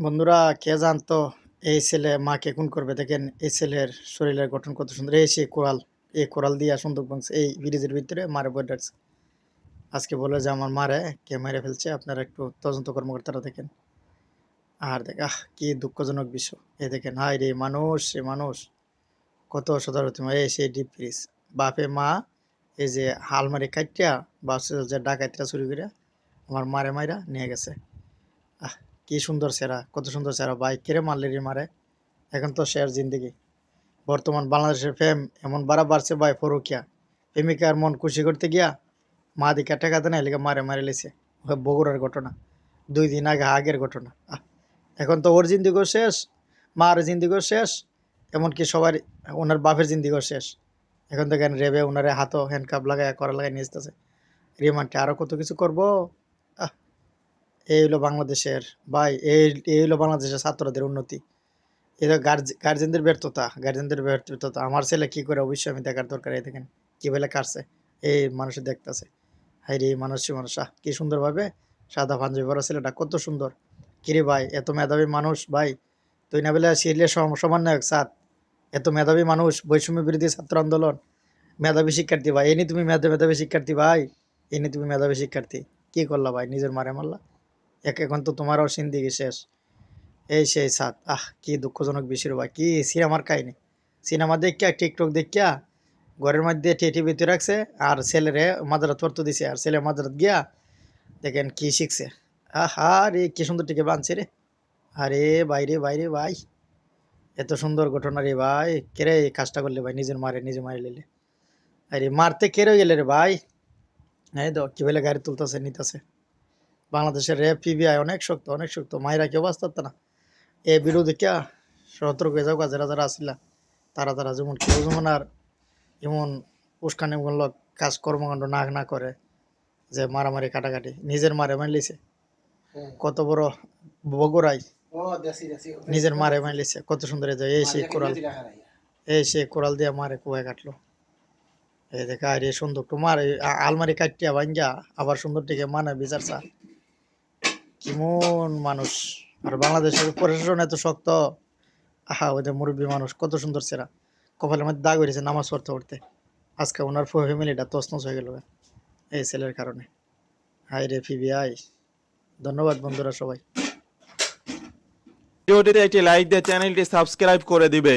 বন্ধুরা, কে জানতো এই ছেলে মাকে খুন করবে? দেখেন, এই ছেলের শরীরের গঠন কত সুন্দর। এই সেই কোরাল, এই কোরাল দিয়ে সুন্দর বংশ এই ব্রিজের ভিতরে মারে বই ডাকছে আজকে বলে যে আমার মারে, কে মেরে ফেলছে? আপনারা একটু তদন্ত কর্মকর্তারা দেখেন। আর দেখ, আহ, কি দুঃখজনক বিষয় এই দেখেন হাই রে মানুষ সে মানুষ। কত সদারতি এই সেই ডিপ ফ্রিজ বাপে মা, এই যে হাল হালমারি কাটিয়া বা যে ডাকাইতরা চুরি করে, আমার মারে মাইরা নিয়ে গেছে। আহ কি সুন্দর সেরা, কত সুন্দর সেরা। বাইক কেড়ে মারলে রে মারে। এখন তো শেয়ার জিন্দিগি। বর্তমান বাংলাদেশের ফেম এমন বাড়া বাড়ছে ভাই ফরুকিয়া। প্রেমিকার মন খুশি করতে গিয়া মা দিকে দেয় না এলিকে মারে মারে লেছে। বগুড়ার ঘটনা। দুই দিন আগে আগের ঘটনা। এখন তো ওর জিন্দিগিও শেষ, মার জিন্দিগিও শেষ, এমনকি সবার, ওনার বাপের জিন্দিগিও শেষ। এখন তো দেখেন রেবে ওনারে হাতও হ্যান্ডকাপ লাগায় করা লাগাই নিয়ে আসতেছে। রিমান্ডে আরও কত কিছু করব? এই হলো বাংলাদেশের, ভাই, এই এই হলো বাংলাদেশের ছাত্রদের উন্নতি। এটা গার্জেনদের ব্যর্থতা গার্জেনদের ব্যর্থতা। আমার ছেলে কি করে? অবশ্যই আমি দেখার দরকার এই দেখেন, কি বেলে কাটছে। এই মানুষের দেখতেছে। হাই রে মানুষই মানুষ, আহ, কি সুন্দরভাবে সাদা পাঞ্জাবি পরা ছেলেটা, কত সুন্দর। কিরে ভাই, এত মেধাবী মানুষ, ভাই। তুই না বেলে সিরিয়াস সমন্বয়ক সাত এত মেধাবী মানুষ, বৈষম্য বিরোধী ছাত্র আন্দোলন। মেধাবী শিক্ষার্থী, ভাই। এনি তুমি মেধা, মেধাবী শিক্ষার্থী, ভাই। এনি তুমি মেধাবী শিক্ষার্থী। কি করলা ভাই, নিজের মারে মারলা? এক এখন তো তোমারও সিন্দিগি শেষ। এই সেই সাত। আহ, কি দুঃখজনক বিষয় রে ভাই, কি সিনেমার কাহিনী? সিনেমা দেখিয়া টিকটক দেখিয়া, ঘরের মধ্যে টেটি ভিতরে রাখছে, আর ছেলেরে মাদারাত পড়তে দিছে, আর ছেলে মাদারাত গিয়া দেখেন কি শিখছে। আহা রে, কি সুন্দর টিকে বানছে রে। আরে বাইরে বাইরে ভাই এত সুন্দর ঘটনা রে ভাই। কেরে এই কাজটা করলে ভাই? নিজের মারে, নিজে মারি লিলে আরে মারতে কেড়ে গেলে রে ভাই? এই তো, কি বলে গাড়ি তুলতেছে, নিতেছে। বাংলাদেশের র্যাব পিবিআই অনেক শক্ত অনেক শক্ত। মায়েরা কেউ বাঁচত না। এ বিরোধী কে? সতর্ক হয়ে যাও যারা যারা আসিলা তারা তারা যেমন কেউ যেমন আর এমন উস্কানিমূলক কাজ কর্মকাণ্ড না না করে যে মারামারি কাটাকাটি। নিজের মারে মারলিছে। কত বড় বগুড়াই নিজের মারে মারলিছে। কত সুন্দর এই যে এই সেই কোরাল। এই সেই কোরাল দিয়ে মারে কুয়ায় কাটলো। এই দেখে আর এই সুন্দর তো মারে আলমারি কাটিয়া ভাঙ্গা আবার সুন্দর টিকে মানে বিচার চা। কেমন মানুষ। আর বাংলাদেশের প্রশাসন এত শক্ত। আহা ওদের মুরব্বী মানুষ, কত সুন্দর সেরা কপালের মধ্যে দাগ হয়েছে নামাজ পড়তে পড়তে। আজকে ওনার ফ্যামিলিটা তসনস হয়ে গেল এই ছেলের কারণে। হাই রে ফিবিআই ধন্যবাদ বন্ধুরা সবাই। ভিডিওটিতে একটি লাইক দিয়ে চ্যানেলটি সাবস্ক্রাইব করে দিবে।